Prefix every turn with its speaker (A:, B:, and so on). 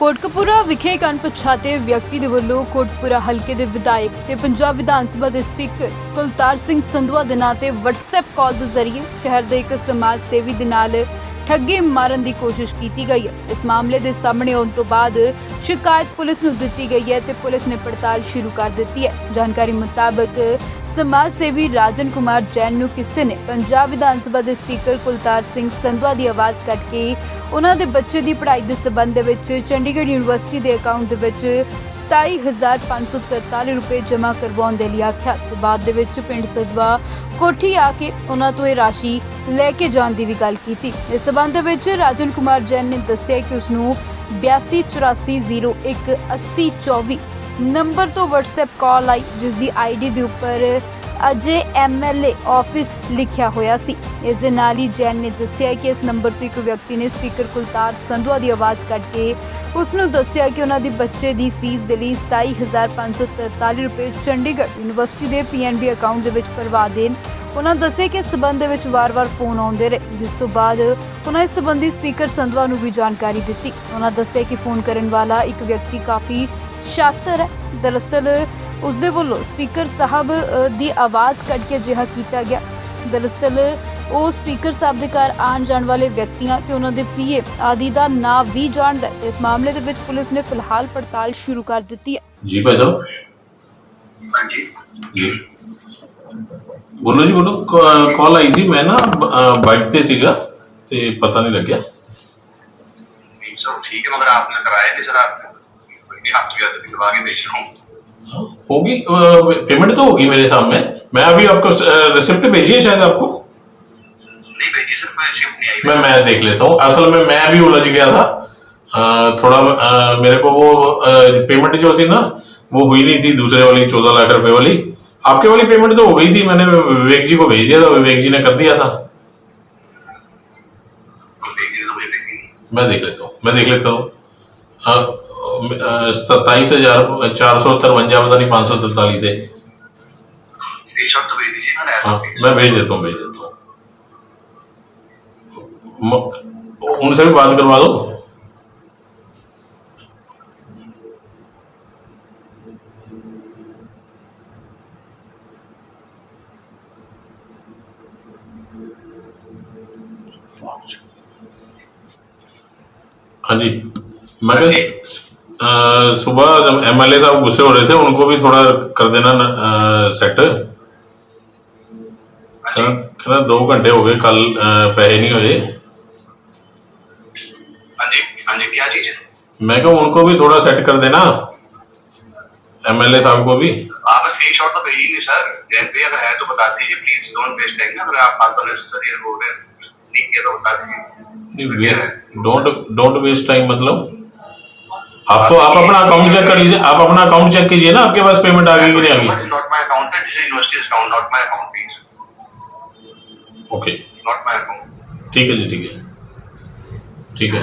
A: ਕੋਟਕਪੂਰਾ ਵਿਖੇ ਇੱਕ ਅਣਪਛਾਤੇ ਵਿਅਕਤੀ ਦੇ ਵੱਲੋਂ ਕੋਟਕਪੂਰਾ ਹਲਕੇ ਦੇ ਵਿਧਾਇਕ ਤੇ ਪੰਜਾਬ ਵਿਧਾਨ ਸਭਾ ਦੇ ਸਪੀਕਰ ਕੁਲਤਾਰ ਸਿੰਘ ਸੰਧਵਾ ਦੇ ਨਾਂ ਤੇ WhatsApp ਕਾਲ ਦੇ ਜ਼ਰੀਏ ਸ਼ਹਿਰ ਦੇ ਇੱਕ ਸਮਾਜ ਸੇਵੀ ਦੇ ਨਾਲ ਠੱਗੀ ਮਾਰਨ ਦੀ ਕੋਸ਼ਿਸ਼ ਕੀਤੀ ਗਈ ਹੈ। ਇਸ ਮਾਮਲੇ ਦੇ ਸਾਹਮਣੇ ਆਉਣ ਤੋਂ ਬਾਅਦ ਸ਼ਿਕਾਇਤ ਪੁਲਿਸ ਨੂੰ ਦਿੱਤੀ ਗਈ ਹੈ ਤੇ ਪੁਲਿਸ ਨੇ ਪੜਤਾਲ ਸ਼ੁਰੂ ਕਰ ਦਿੱਤੀ ਹੈ। ਜਾਣਕਾਰੀ ਮੁਤਾਬਕ ਸਮਾਜ ਸੇਵੀ ਰਾਜਨ ਕੁਮਾਰ ਜੈਨ ਨੂੰ ਕਿਸੇ ਨੇ ਪੰਜਾਬ ਵਿਧਾਨ ਸਭਾ ਦੇ ਸਪੀਕਰ ਕੁਲਤਾਰ ਸਿੰਘ ਸੰਧਵਾ ਦੀ ਆਵਾਜ਼ ਕੱਟ ਕੇ ਉਹਨਾਂ ਦੇ ਬੱਚੇ ਦੀ ਪੜ੍ਹਾਈ ਦੇ ਸਬੰਧ ਦੇ ਵਿੱਚ ਚੰਡੀਗੜ੍ਹ ਯੂਨੀਵਰਸਿਟੀ ਦੇ ਅਕਾਊਂਟ ਦੇ ਵਿੱਚ 27543 ਰੁਪਏ ਜਮ੍ਹਾਂ ਕਰਵਾਉਣ ਦੇ ਲਈ ਆਖਿਆ। ਬਾਅਦ ਦੇ ਵਿੱਚ ਪਿੰਡ ਸੰਧਵਾ ਕੋਠੀ ਆ ਕੇ ਉਹਨਾਂ ਤੋਂ ਇਹ ਰਾਸ਼ੀ ਲੈ ਕੇ ਜਾਣ ਦੀ ਵੀ ਗੱਲ ਕੀਤੀ। ਇਸ ਸਬੰਧ ਵਿੱਚ ਰਾਜਨ ਕੁਮਾਰ ਜੈਨ ਨੇ ਦੱਸਿਆ ਕਿ ਉਸ ਨੂੰ 8284018024 ਨੰਬਰ ਤੋਂ WhatsApp ਕਾਲ ਆਈ ਜਿਸ ਦੀ ਆਈਡੀ ਦੇ ਉੱਪਰ ਅਜੇ ਐਮਐਲਏ ਆਫਿਸ ਲਿਖਿਆ ਹੋਇਆ ਸੀ। ਇਸ ਦੇ ਨਾਲ ਹੀ ਜੈਨ ਨੇ ਦੱਸਿਆ ਕਿ ਇਸ ਨੰਬਰ ਤੋਂ ਇੱਕ ਵਿਅਕਤੀ ਨੇ ਸਪੀਕਰ ਕੁਲਤਾਰ ਸੰਧਵਾ ਦੀ ਆਵਾਜ਼ ਕੱਢ ਕੇ ਉਸ ਨੂੰ ਦੱਸਿਆ ਕਿ ਉਹਨਾਂ ਦੀ ਬੱਚੇ ਦੀ ਫੀਸ ਦੇ ਲਈ 27543 ਰੁਪਏ ਚੰਡੀਗੜ੍ਹ ਯੂਨੀਵਰਸਿਟੀ ਦੇ ਪੀਐਨਬੀ ਅਕਾਊਂਟ ਦੇ ਵਿੱਚ ਭਰਵਾ ਦੇਣ। ਉਹਨਾਂ ਦੱਸਿਆ ਕਿ ਇਸ ਸਬੰਧ ਦੇ ਵਿੱਚ ਵਾਰ-ਵਾਰ ਫੋਨ ਆਉਂਦੇ ਰਹੇ, ਜਿਸ ਤੋਂ ਬਾਅਦ ਉਹਨਾਂ ਇਸ ਸੰਬੰਧੀ ਸਪੀਕਰ ਸੰਧਵਾ ਨੂੰ ਵੀ ਜਾਣਕਾਰੀ ਦਿੱਤੀ। ਉਹਨਾਂ ਦੱਸਿਆ ਕਿ ਫੋਨ ਕਰਨ ਵਾਲਾ ਇੱਕ ਵਿਅਕਤੀ ਕਾਫੀ ਸ਼ਾਤਰ ਹੈ। ਦਰਅਸਲ ਉਸ ਦੇ ਵੱਲੋਂ ਸਪੀਕਰ ਸਾਹਿਬ ਦੀ ਆਵਾਜ਼ ਕੱਢ ਕੇ ਅਜਿਹਾ ਕੀਤਾ ਗਿਆ। ਦਰਅਸਲ ਉਹ ਸਪੀਕਰ ਸਾਹਿਬ ਦੇ ਘਰ ਆਣ ਜਾਣ ਵਾਲੇ ਵਿਅਕਤੀਆਂ ਤੇ ਉਹਨਾਂ ਦੇ ਪੀਏ ਆਦਿ ਦਾ ਨਾਂ ਵੀ ਜਾਣਦਾ ਇਸ ਮਾਮਲੇ ਦੇ ਵਿੱਚ ਪੁਲਿਸ ਨੇ ਫਿਲਹਾਲ ਪੜਤਾਲ ਸ਼ੁਰੂ ਕਰ ਦਿੱਤੀ ਹੈ।
B: ਜੀ
C: ਭਾਈ
B: ਸਾਹਿਬ? ਬੋਲੋ ਜੀ ਬੋਲੋ। ਕਾਲ ਆਈ ਸੀ ਮੈਂ ਨਾ ਬਾਈਕ ਤੇ ਸੀਗਾ ਤੇ ਪਤਾ ਨਹੀਂ ਲੱਗਿਆ।
C: ਠੀਕ ਹੈ ਮਗਰ ਆਪਨੇ ਕਰਾਇਆ ਨਹੀਂ ਸਰ ਕੋਈ ਨਹੀਂ ਹੱਥ ਵੀ ਦਿਲਵਾ ਕੇ ਦੇਖ ਰਹਾ
B: होगी पेमेंट तो होगी मेरे सामने। मैं अभी आपको रिसिप्ट भेजी है शायद आपको।
C: नहीं भेजी सर कोई रिसिप्ट नहीं आई।
B: मैं मैं देख लेता हूँ। असल में मैं भी उलझ गया था। थोड़ा मेरे को वो पेमेंट जो थी ना वो हुई नहीं थी दूसरे वाली चौदह लाख रुपए वाली। आपके वाली पेमेंट तो हो गई थी मैंने विवेक जी को भेज दिया था विवेक जी ने कर दिया था।
C: तो
B: मैं देख लेता हूँ। मैं देख लेता हूँ सत्ताईस हजार चार सौ तिरवंजा पता नहीं पाँच सौ तैतालीस थे
C: स्क्रीनशॉट तो भेज दीजिए ना
B: हाँ मैं भेज देता हूँ भेज देता हूँ म- उनसे भी बात करवा दो हाँ जी मैं
C: हाँ
B: सुबह जब एमएलए साहब गुस्से हो रहे थे उनको भी थोड़ा कर देना सेट
C: हाँ जी
B: कहना दो घंटे हो गए कल पैसे नहीं हुए।
C: हाँ हाँ जी क्या चीज़ है?
B: मैं कहूँ उनको भी थोड़ा सेट कर देना एमएलए साहब को भी।
C: आप स्क्रीनशॉट तो भेजिए नहीं सर पे अगर है तो बता दीजिए प्लीज़ डोंट वेस्ट टाइम अगर आप नेसेसरी हो गए नहीं किया तो बता दीजिए।
B: डोंट डोंट वेस्ट टाइम मतलब? आप तो आप अपना अकाउंट चेक कर लीजिए आप अपना अकाउंट चेक कीजिए ना आपके पास पेमेंट आ गई कि नहीं आ गई?
C: Not my account sir this is university account not my account please
B: okay
C: not my account
B: ठीक है जी ठीक है। ठीक है।